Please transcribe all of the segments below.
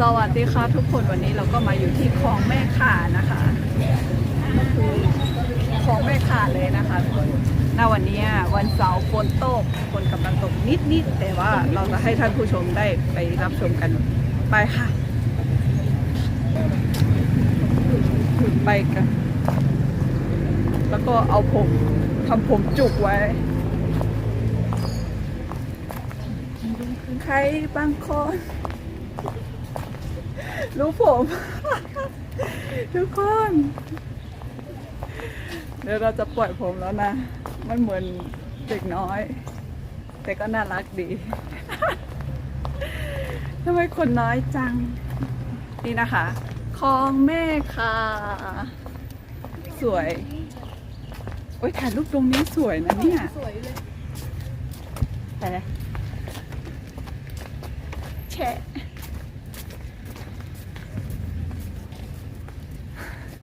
สวัสดีค่ะทุกคนวันนี้เราก็มาอยู่ที่คลองแม่ข่านะคะก็คือคลองแม่ข่าเลยนะคะทุกคนณวันนี้วันเสาร์ฝนตกฝนกำลังตกนิดๆแต่ว่าเราจะให้ท่านผู้ชมได้ไปรับชมกันไปค่ะ ไปกัน แล้วก็เอาผมทำผมจุกไว้ ใครบางคน รู้ผม ทุกคน เดี๋ยวเราจะปล่อยผมแล้วนะ มันเหมือนเด็กน้อย แต่ก็น่ารักดี ทำไมคนน้อยจัง นี่นะคะ คลองแม่ค่ะ สวย โอ้ยถ่ายรูปตรงนี้สวยนะเนี่ยสวยเลยไปเลยแชะ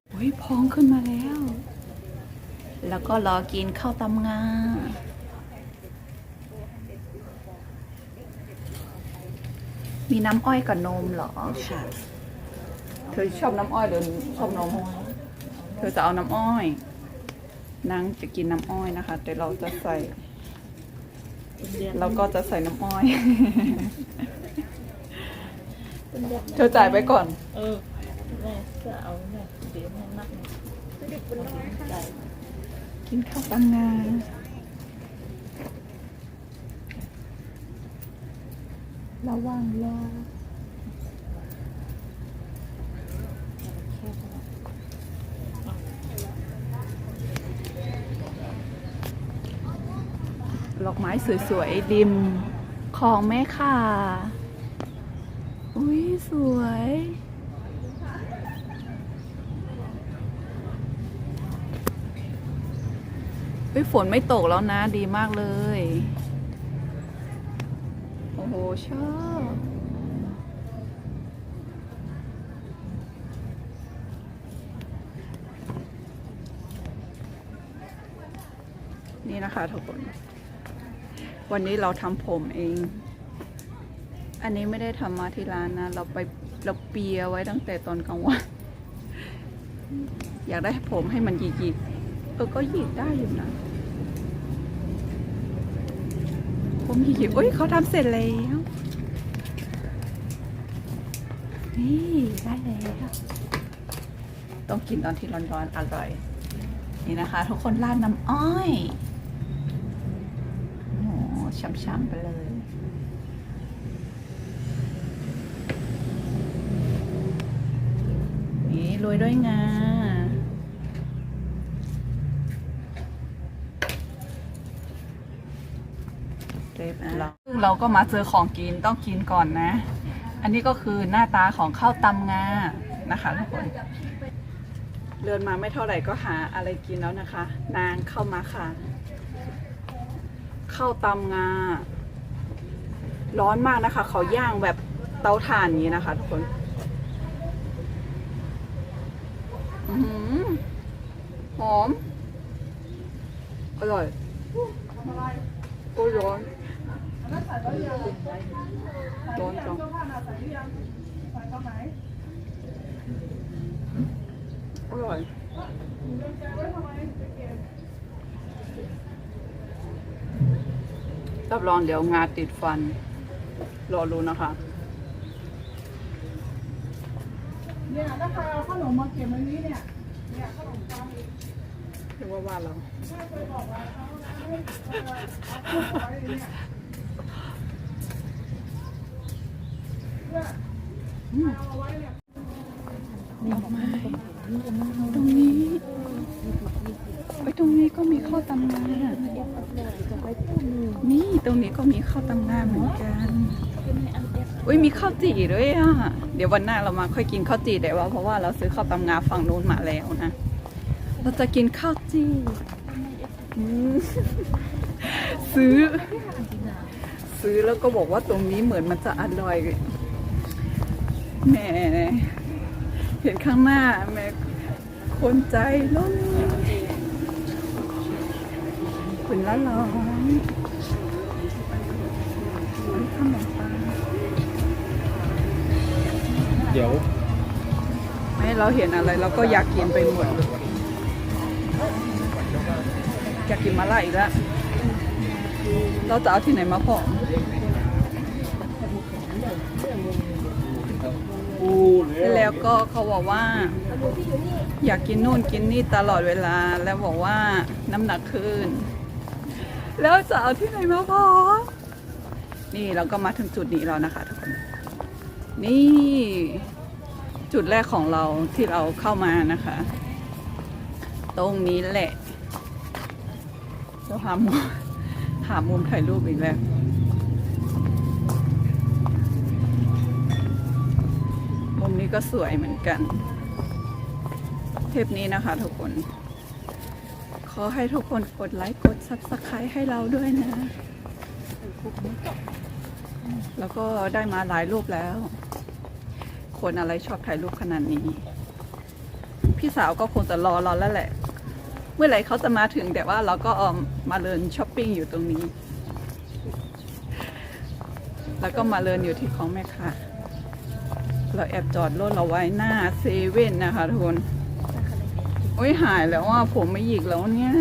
โอ้ ยพองขึ้นมาแล้ว แล้วก็รอกินข้าวตำงามีน้ำอ้อยกับนมเหรอ ค่ะ เธอชอบน้ำอ้อยหรือชอบนม เธอจะเอาน้ำอ้อยนางจะกินน้ำอ้อยนะคะ แต่เราจะใส่ เราก็จะใส่น้ำอ้อย เธอจ่ายไปก่อน เออ แม่จะเอาแม่เดี๋ยวแม่นับเด็กเป็นน้อยค่ะกินข้าวตังงาระวังรอดอกไม้สวยๆดิมของแม่ค่ะ อุ้ยสวย เฮ้ยฝนไม่ตกแล้วนะดีมากเลย โอ้โห ชอบนี่นะคะทุกคน วันนี้เราทำผมเอง อันนี้ไม่ได้ทำมาที่ร้านนะ เราไปเราเปียไว้ตั้งแต่ตอนกลางวัน อยากได้ผมให้มันหยิกๆ เออก็หยิกได้อยู่นะ ผมหยิกๆเอ้ยเขาทำเสร็จแล้ว นี่ได้แล้วต้องกินตอนที่ร้อนๆอร่อย นี่นะคะ ทุกคนราดน้ำอ้อยโอ้โหช้ำๆไปเลยนี่โรยด้วยงา เรียบร้อย เราก็มาเจอของกินต้องกินก่อนนะ อันนี้ก็คือหน้าตาของข้าวตำงานะคะทุกคนเดินมาไม่เท่าไหร่ก็หาอะไรกินแล้วนะคะ นางเข้ามาค่ะข้าวตำงา ร้อนมากนะคะ เขาย่างแบบเตาถ่านนี้นะคะ ทุกคนอือหือหอม อร่อยโอ้ยร้อน ร้อนจังอร่อยรับรองเดี๋ยวงาติดฟัน รอรู้นะคะเนี่ยถ้าใครเอาขนมมาเก็บไว้นี้เนี่ยเนี่ยขนมปังเรียกว่าว่าเรา ดอกไม้ตรงนี้ไปตรงนี้ก็มีข้าวตำงานี่ตรงนี้ก็มีข้าวตำงาเหมือนกันอุ้ยมีข้าวจี่ด้วยอะ เดี๋ยววันหน้าเรามาค่อยกินข้าวจี่แต่ว่าเพราะว่าเราซื้อข้าวตำงาฝั่งนู้นมาแล้วนะ เราจะกินข้าวจี่ซื้อ ซื้อแล้วก็บอกว่าตรงนี้เหมือนมันจะอร่อย แหมเห็นข้างหน้าแหม่คนใจร้นคุณละร้อนเฮ้ยขนมปังเดี๋ยว ไม่เราเห็นอะไรเราก็อยากกินไปหมดอยากกินมาล่าอีกแล้วเราจะเอาที่ไหนมาผอ แล้วก็เขาบอกว่า อยากกินนู่นกินนี่ตลอดเวลาแล้วบอกว่าน้ำหนักขึ้น แล้วจะเอาที่ไหนมาผอนี่เราก็มาถึงจุดนี้แล้วนะคะทุกคน นี่จุดแรกของเราที่เราเข้ามานะคะ ตรงนี้แหละเราหามุมหามุมถ่ายรูปอีกแล้ว นี้ก็สวยเหมือนกัน เทปนี้นะคะทุกคน ขอให้ทุกคนกดไลค์กด subscribe ให้เราด้วยนะ แล้วก็ได้มาหลายรูปแล้ว คนอะไรชอบถ่ายรูปขนาดนี้ พี่สาวก็คงจะรอเราแล้วแหละ เมื่อไหร่เขาจะมาถึงแต่ว่าเราก็ออมมาเดินช้อปปิ้งอยู่ตรงนี้ แล้วก็มาเดินอยู่ที่ของแม่ค่ะ เราแอบจอดรถเราไว้หน้าเซเว่นนะคะทุกคน โอ้ยหายแล้วว่าผมไม่หยิกแล้วเนี่ย